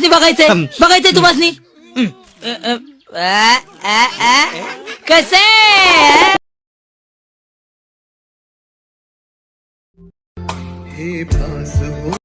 तुम्हाला बघायचंय. बघायचंय तुम्हाला कसे? हे भास हो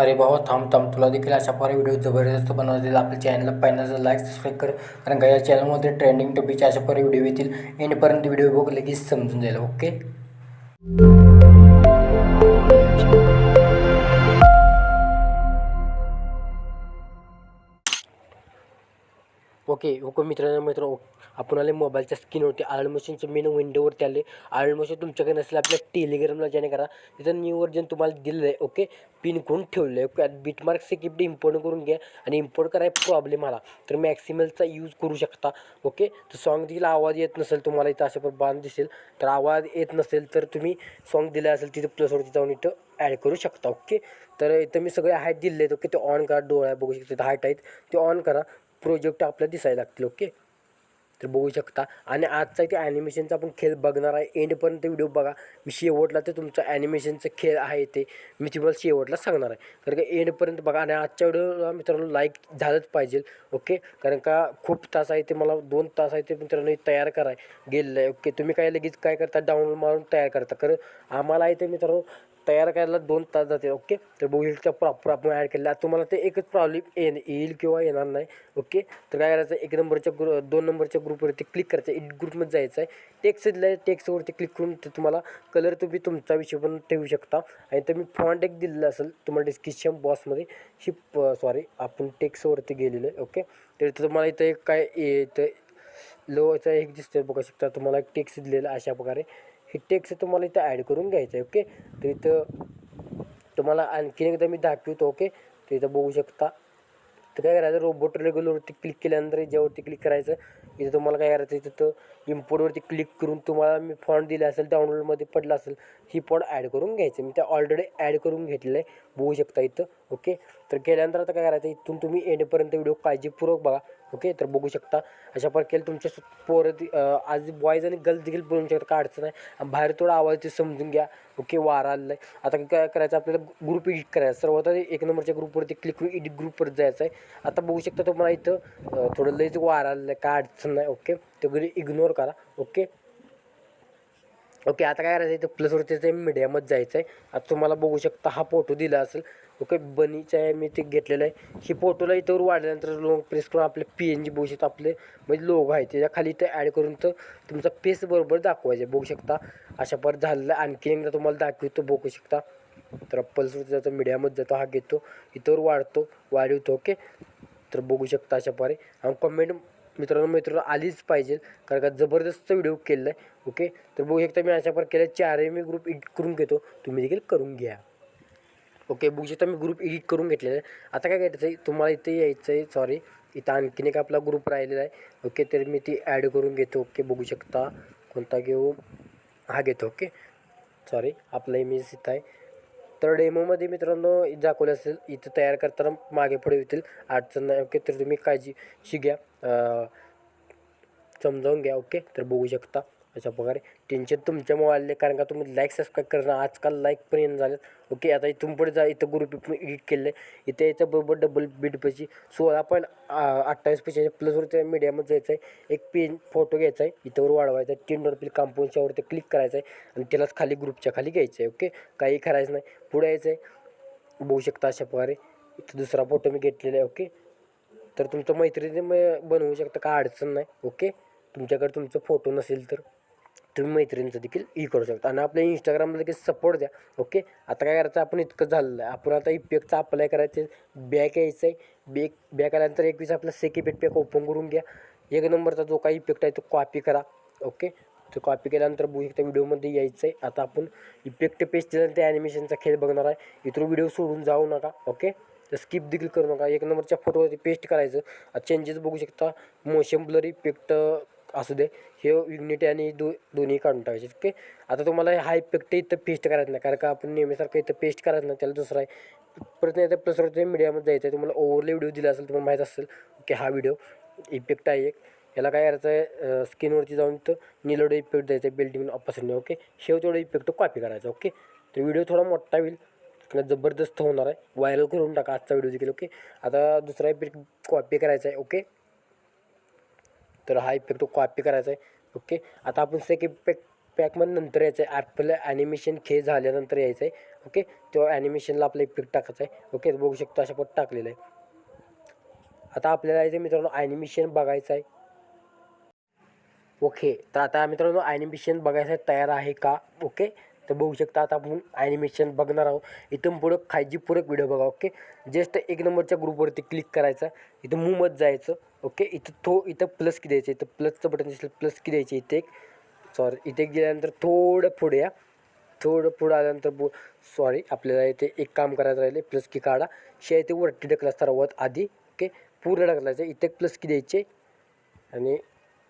अरे भावा थांब थांब. तुला देखील अशा प्रकारे व्हिडिओ जबरदस्त बनवतील. आपल्या चॅनलला पहिल्यांदा लाईक सबस्क्राईब कर. कारण का या चॅनलमध्ये ट्रेंडिंग टॉपिकचे अशा प्रकारे व्हिडिओ येतील. एंडपर्यंत व्हिडिओ बघ लगेच समजून जाईल. ओके ओके ओके मित्रांनो मित्र आपण आले मोबाईलच्या स्क्रीनवरती आर्ड मशीनचं मेन विंडोवरती आले. आर्ड मशीन तुमच्याकडे नसेल आपल्या टेलिग्रामला जॉईन करा. तिथं न्यू वर्जन तुम्हाला दिलेलं आहे ओके पिन करून ठेवलं आहे ओके बिटमार्क गिफ्ट इम्पोर्ट करून घ्या आणि इम्पोर्ट करायला प्रॉब्लेम आला तर मॅक्सिमलचा यूज करू शकता ओके? तर सॉन्ग देखील आवाज येत नसेल तुम्हाला इथं असं पण बांध दिसेल. तर आवाज येत नसेल तर तुम्ही सॉन्ग दिलं असेल तिथं प्लसवरती जाऊन इथं ॲड करू शकता ओके? तर इथं मी सगळे हाईट दिले आहेत ओके? ते ऑन करा डोळ्या बघू शकता हाईट आहेत ते ऑन करा. प्रोजेक्ट आपल्याला दिसायला लागतील ओके? तर बघू शकता. आणि आजचा इथे ॲनिमेशनचा आपण खेळ बघणार आहे. एंडपर्यंत व्हिडिओ बघा. मी शेवटला ते तुमचं ॲनिमेशनचं खेळ आहे ते मी तुम्हाला शेवटला सांगणार आहे. कारण का एंडपर्यंत बघा. आणि आजच्या व्हिडिओला मित्रांनो लाईक झालंच पाहिजे ओके? कारण का खूप तास आहे ते मला दोन तास आहे ते मित्रांनो तयार कराय गेलेलं आहे ओके? तुम्ही काय लगेच काय करता? डाउनलोड मारून तयार करता. कारण आम्हाला आहे ते मित्रांनो तयार करायला दोन तास जाते ओके तर बघू प्रॉपर आपण ॲड केला तुम्हाला ते एकच प्रॉब्लेम येईल येईल किंवा येणार नाही ओके तर काय करायचं एक नंबरच्या ग्रु दोन नंबरच्या ग्रुपवरती क्लिक करायचं. एक ग्रुपमध्ये जायचं आहे टेक्स्ट आहे टेक्स्टवरती क्लिक करून ते तुम्हाला कलर तुम्ही तुमचा विषय पण ठेवू शकता. आणि तुम्ही फॉन्ट एक दिलेलं असेल तुम्हाला डिस्क्रिप्शन बॉक्समध्ये ही सॉरी आपण टेक्स्टवरती गेलेलं आहे ओके तर इथं तुम्हाला इथं एक काय इथं लोचा एक दिसतोय बघू शकता. तुम्हाला एक टेक्स्ट दिलेला अशा प्रकारे. हे टेक्स्ट तुम्हाला इथं ॲड करून घ्यायचं आहे ओके तर इथं तुम्हाला आणखीन एकदा मी दाखवतो ओके तर इथं बघू शकता. तर काय करायचं? रोबोट रेग्युलरवरती क्लिक केल्यानंतर याच्यावरती क्लिक करायचं. इथं तुम्हाला काय करायचं? इथं तर इम्पोर्टवरती क्लिक करून तुम्हाला मी फॉन्ट दिला असेल डाउनलोडमध्ये पडला असेल ही फॉन्ट ॲड करून घ्यायचं. मी त्या ऑलरेडी ॲड करून घेतलेलं आहे. बघू शकता इथं ओके तर केल्यानंतर आता काय करायचं? इथून तुम्ही एंडपर्यंत व्हिडिओ काळजीपूर्वक बघा. ओके? तर बघू शकता. अशा प्रकारे तुमच्या सु- पोरं आज बॉईज आणि गर्ल्स देखील बोलू शकता. काय अडचण आहे आणि बाहेर थोडा आवाज ते समजून घ्या. ओके? वारा आलेला आहे आता काय करायचं? आपल्याला ग्रुप एडिट करायचा. सर्वात एक नंबरच्या ग्रुपवरती क्लिक करून एडिट ग्रुपवर जायचं आहे आता बघू शकता तुम्हाला इथं थोडं लईच वारा आलेलं आहे काय अडचण नाही. ओके? ते इग्नोर करा. ओके? ओके आता काय करायचं तर प्लसवरती ते मीडियामध्ये जायचं आहे आता तुम्हाला बघू शकता हा फोटो दिला असेल. ओके बनीचा आहे मी ते घेतलेलं आहे. ही फोटोला इथं वाढल्यानंतर लोक प्रेस करून आपले पी एन जी बघू शकता आपले म्हणजे लोगो आहे त्याच्याखाली इथं ॲड करून तर तुमचा फेस बरोबर दाखवायचे बघू शकता. अशा पर झालेलं आहे. आणखी एकदा तुम्हाला दाखवतो बघू शकता. तर पल्सवरती जातो मीडियामध्ये जातो हा घेतो. इथंवर वाढतो वाढवतो ओके. तर बघू शकता अशा प्रकारे आणि कमेंट मित्रांनो मित्रांनो आलीच पाहिजे. कारण का जबरदस्त व्हिडिओ केलेला आहे ओके तर बघू शकता मी अशा प्रकारे केलं चारही मी ग्रुप एडिट करून घेतो. तुम्ही देखील करून घ्या. ओके बघू शकता मी ग्रुप एडिट करून घेतलेला आहे. आता काय करायचं आहे? तुम्हाला इथे यायचं आहे सॉरी इथं आणखीन एक आपला ग्रुप राहिलेला आहे. ओके तर मी ती ॲड करून घेतो ओके बघू शकता कोणता घेऊ? हा घेतो ओके सॉरी आपला इमेज इथं आहे. तर डेमोमध्ये मित्रांनो दाखवलं असेल इथं तयार करताना मागे पुढे होतील अडचण नाही ओके तर तुम्ही काळजी शिघ्या समजावून घ्या ओके? तर बघू शकता अशा प्रकारे. टेन्शन तुमच्या मोबाईलने कारण का तुम्ही लाईक सबस्क्राईब करणं आजकाल लाईक पण येणं झालं ओके आता इथून पुढे जा इथं ग्रुप पण एडिट केलं आहे इथे याच्या बरोबर डबल बीट पैसे सोळा पॉईंट अठ्ठावीस पैशाचे प्लसवर त्या मीडियामध्ये जायचं आहे एक पेन फोटो घ्यायचा आहे इथंवर वाढवायचा आहे तीन डॉलर कंपोनच्यावर ते क्लिक करायचं आहे आणि त्यालाच खाली ग्रुपच्या खाली घ्यायचं आहे ओके? काही करायचं नाही. पुढे यायचं आहे बघू शकता अशा प्रकारे. इथं दुसरा फोटो मी घेतलेला आहे ओके? तर तुमचं मैत्रिणी बनवू शकता काय अडचण नाही. ओके? तुमच्याकडे तुमचं फोटो नसेल तर तुम्ही मैत्रिणीचं देखील ई करू शकता. आणि आपल्या इंस्टाग्रामला देखील सपोर्ट द्या. ओके? आता काय करायचं? आपण इतकं झालेलं आहे. आपण आता इफेक्टचा अप्लाय करायचं. बॅक यायचं आहे. बॅक बॅक आल्यानंतर एकवीस आपला सेक इफेक्ट पॅक ओपन करून घ्या. एक नंबरचा जो काही इफेक्ट आहे तो कॉपी करा. ओके? तो कॉपी केल्यानंतर बघू शकता व्हिडिओमध्ये यायचं आहे. आता आपण इफेक्ट पेस्ट दिल्यानंतर ॲनिमेशनचा खेळ बघणार आहे. इथून व्हिडिओ सोडून जाऊ नका. ओके? तर स्किप देखील करू नका. एक नंबरच्या फोटोवरती पेस्ट करायचं. चेंजेस बघू शकता. मोशन ब्लर इफेक्ट असू दे. हे युनिटी आणि दो दोन्ही काढून टाकायचे. ओके आता तुम्हाला हा इफेक्ट इथं पेस्ट करायचं नाही. कारण का आपण नेहमीसारखं इथं पेस्ट करायचं नाही. त्याला दुसरा आहे. परत नाही तर प्लसवरती मीडियामध्ये जायचं आहे. तुम्हाला ओव्हरले व्हिडिओ दिला असेल तुम्हाला माहीत असेल. ओके हा व्हिडिओ इफेक्ट आहे एक. याला काय करायचं आहे? स्किनवरती जाऊन तर निलोडो इफेक्ट द्यायचं आहे बिल्डिंग ऑपोजिटने ओके शेव तेवढं इफेक्ट कॉपी करायचं. ओके तर व्हिडिओ थोडा मोठा होईल. किंवा जबरदस्त होणार आहे. व्हायरल करून टाका आजचा व्हिडिओ देखील ओके आता दुसरा इफेक्ट कॉपी करायचा आहे ओके तर हा इफेक्ट कॉपी करायचा आहे ओके आता आपण सेक इफेक्ट पॅकमध्ये नंतर यायचं आहे. आपलं ॲनिमेशन खेळ झाल्यानंतर यायचं आहे ओके तेव्हा ॲनिमेशनला आपला इफेक्ट टाकायचा आहे ओके बघू शकतो अशा पट टाकलेलं आहे. आता आपल्याला यायचं मित्रांनो ॲनिमेशन बघायचं आहे. ओके तर आता मित्रांनो ॲनिमेशन बघायसाठी तयार आहे का ओके तर बघू शकता आता आपण ॲनिमेशन बघणार आहोत. इथून पुढं खायजीपूरक व्हिडिओ बघा ओके जस्ट एक नंबरच्या ग्रुपवरती क्लिक करायचं. इथं मूवमध्ये जायचं ओके इथं तो इथं प्लस की द्यायचं. इथं प्लसचं बटन दिसलं प्लस की द्यायचं इथे एक. सॉरी इथे एक गेल्यानंतर थोडं पुढे या. थोडं पुढं आल्यानंतर बो सॉरी आपल्याला इथे एक काम करायचं राहिले प्लस की काढा. शे इथे वरती ढकला सर्वात आधी ओके पूर्ण ढकलायचं. इथे एक प्लस की द्यायचे. आणि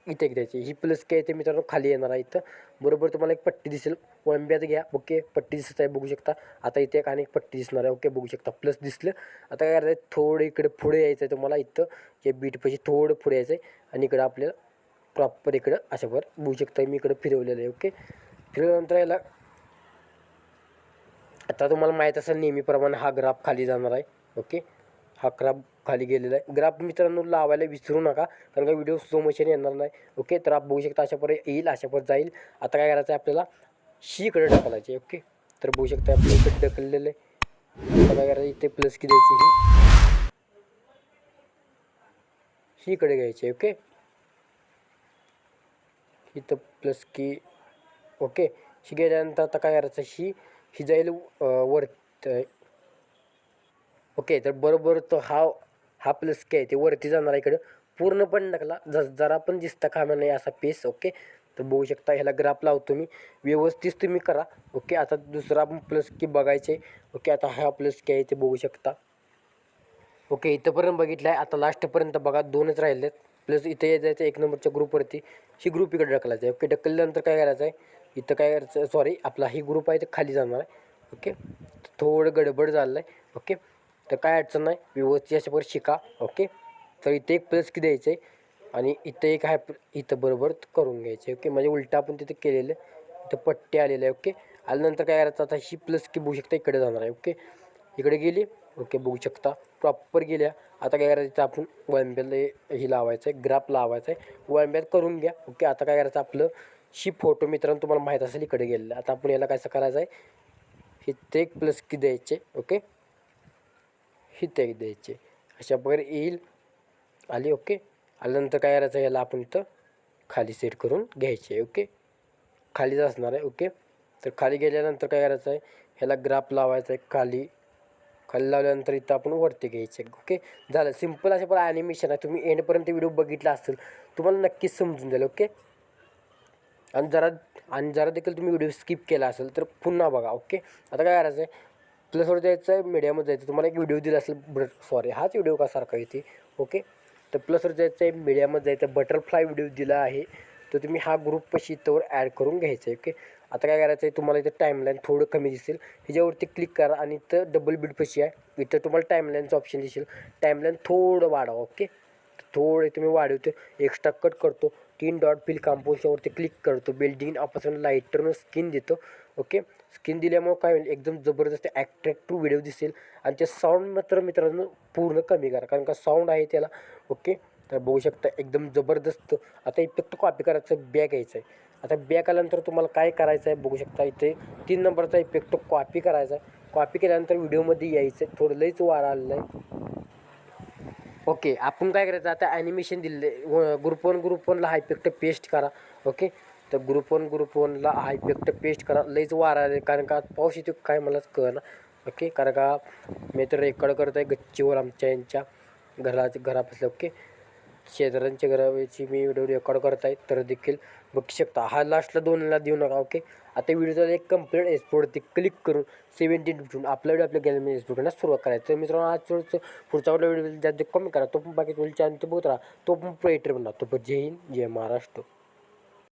इथे एक द्यायची. ही प्लस काय ते मित्रांनो खाली येणार आहे इथं. बरोबर तुम्हाला एक पट्टी दिसेल. वळंब्यात घ्या. ओके पट्टी दिसत आहे बघू शकता. आता इथे एक आणि एक पट्टी दिसणार आहे. ओके बघू शकता. प्लस दिसलं. आता काय करायचं थोडं इकडे पुढे यायचं आहे तुम्हाला इथं. या बीटपाशी थोडं पुढे यायचं आहे आणि इकडं आपल्याला प्रॉपर इकडं अशावर बघू शकता मी इकडं फिरवलेलं आहे. ओके फिरवल्यानंतर याला आता तुम्हाला माहीत असेल नेहमीप्रमाणे हा ग्राफ खाली जाणार आहे. ओके हा ग्राफ खाली गेलेला आहे. ग्राफ मित्रांनो लावायला विसरू नका कारण का व्हिडिओ स्लो येणार नाही. ओके तर आप बघू शकता अशापर्यंत येईल अशापर्यंत जाईल. आता काय करायचं आहे आपल्याला शीकडे ढकलायचे ओके तर बघू शकता आपल्या इकडे ढकललेलं आहे. आता काय करायचं? इथे प्लस की द्यायची ही शीकडे इकडे घ्यायची ओके इथं प्लस की ओके शी गेल्यानंतर आता काय करायचं? शी ही जाईल वर ओके तर बरोबर तो हा हा प्लस के ते वरती जाणार आहे इकडं. पूर्णपणे टाकला ज जरा पण दिसता कामा नाही असा पेस ओके? तर बघू शकता ह्याला ग्राफ लावतो मी. व्यवस्थित तुम्ही करा ओके? आता दुसरा प्लस की बघायचे ओके? आता हा प्लस की आहे ते बघू शकता. ओके इथंपर्यंत बघितलं आहे आता लास्टपर्यंत बघा दोनच राहिले आहेत प्लस इथे यायचं जायचं एक नंबरच्या ग्रुपवरती ही ग्रुप इकडे ढकलायचं आहे ओके? ढकलल्यानंतर काय करायचं आहे इथं काय करायचं सॉरी आपला ही ग्रुप आहे ते खाली जाणार आहे ओके? थोडं गडबड झालं आहे ओके? तर काय अडचण नाही. व्यवस्थित अशा शिका. ओके तर इथे एक प्लस की द्यायचं आहे आणि इथं एक आहे इथं बरोबर करून घ्यायचं ओके म्हणजे उलटं आपण तिथे केलेलं आहे इथं पट्टे आलेलं आहे. ओके आल्यानंतर काय करायचं? आता ही प्लस की बघू शकता इकडे जाणार आहे. ओके इकडे गेली. ओके बघू शकता. प्रॉपर गेल्या. आता काय करायचं? इथं आपण वळंब्याला हे लावायचं आहे ग्राफ लावायचं आहे वळंब्यात करून घ्या. ओके आता काय करायचं? आपलं शी फोटो मित्रांनो तुम्हाला माहीत असेल इकडे गेलेलं. आता आपण याला कसं करायचं आहे इथे एक प्लस की द्यायचे. ओके हे एक द्यायचे. अशा प्रकारे येईल. आली ओके. आल्यानंतर काय करायचं याला आपण इथं खाली सेट करून घ्यायचे ओके. खालीच असणार आहे ओके. तर खाली गेल्यानंतर काय करायचं आहे? ह्याला ग्राफ लावायचा आहे खाली. खाली लावल्यानंतर इथं आपण वरती घ्यायचे ओके. झालं. सिंपल अशा पण ॲनिमेशन आहे. तुम्ही एंडपर्यंत व्हिडिओ बघितला असेल तुम्हाला नक्कीच समजून जाईल ओके. आणि जरा आणि जरा देखील तुम्ही व्हिडिओ स्किप केला असेल तर पुन्हा बघा ओके. आता काय करायचं आहे? प्लसवर जायचं आहे मीडियामध्ये जायचं तुम्हाला एक व्हिडिओ दिला असेल बट सॉरी हाच व्हिडिओ का सारखा येते ओके तर प्लसवर जायचं आहे मीडियामध्ये जायचं बटरफ्लाय व्हिडिओ दिला आहे. तर तुम्ही हा ग्रुप पशी इथंवर ॲड करून घ्यायचं आहे ओके आता काय करायचं आहे तुम्हाला इथं टाईमलाईन थोडं कमी दिसेल. ह्याच्यावरती क्लिक करा आणि इथं डबल बीड पशी आहे. इथं तुम्हाला टाईमलाईनचं ऑप्शन दिसेल. टाईमलाईन थोडं वाढवा ओके थोडे तुम्ही वाढवतो एक्स्ट्रा कट करतो. तीन डॉट फिल कंपोजच्यावरती क्लिक करतो. बिल्डिंग ऑपरेशन लाईटरनं स्किन देतो ओके स्किन दिल्यामुळं काय होईल? एकदम जबरदस्त ॲट्रॅक्टिव्ह व्हिडिओ दिसेल. आणि ते साऊंड मात्र मित्रांनो पूर्ण कमी करा. कारण का साऊंड आहे त्याला. ओके तर बघू शकता एकदम जबरदस्त. आता इफेक्ट कॉपी करायचं बॅग यायचं आहे आता बॅग आल्यानंतर तुम्हाला काय करायचं आहे बघू शकता इथे तीन नंबरचा इफेक्ट कॉपी करायचा आहे. कॉपी केल्यानंतर व्हिडिओमध्ये यायचं आहे थोडं लईच वार आलेलं आहे. ओके आपण काय करायचं? आता ॲनिमेशन दिले ग्रुप वन ग्रुप वनला हा इफेक्ट पेस्ट करा. ओके तर ग्रुप वन ग्रुप वनला हा इफेक्ट पेस्ट करा. लईच वारा आले कारण का पाऊस येतो काय मलाच कळना. ओके कारण का मी तर रेकॉर्ड करत आहे गच्चीवर आमच्या यांच्या घराच्या घरापासल्या ओके शेजाऱ्यांच्या घराची मी व्हिडिओ रेकॉर्ड करत आहे तर देखील बघू शकता. हा लास्टला दोनला देऊ नका. ओके आता व्हिडिओचा एक कंप्लीट एक्सपोर्टवरती क्लिक करून सेव्हन्टीन फिफ्टून आपला व्हिडिओ आपल्या गॅलरी एक्सपोर्ट सुरुवात करायचं. तर मित्रांनो आज पुढचा व्हिडिओ ज्यात कमी करा. तो पण बाकी तुला चॅनल तो बघत राहा. तो पण प्रेटर बनला तो पण जय हिंद जय महाराष्ट्र.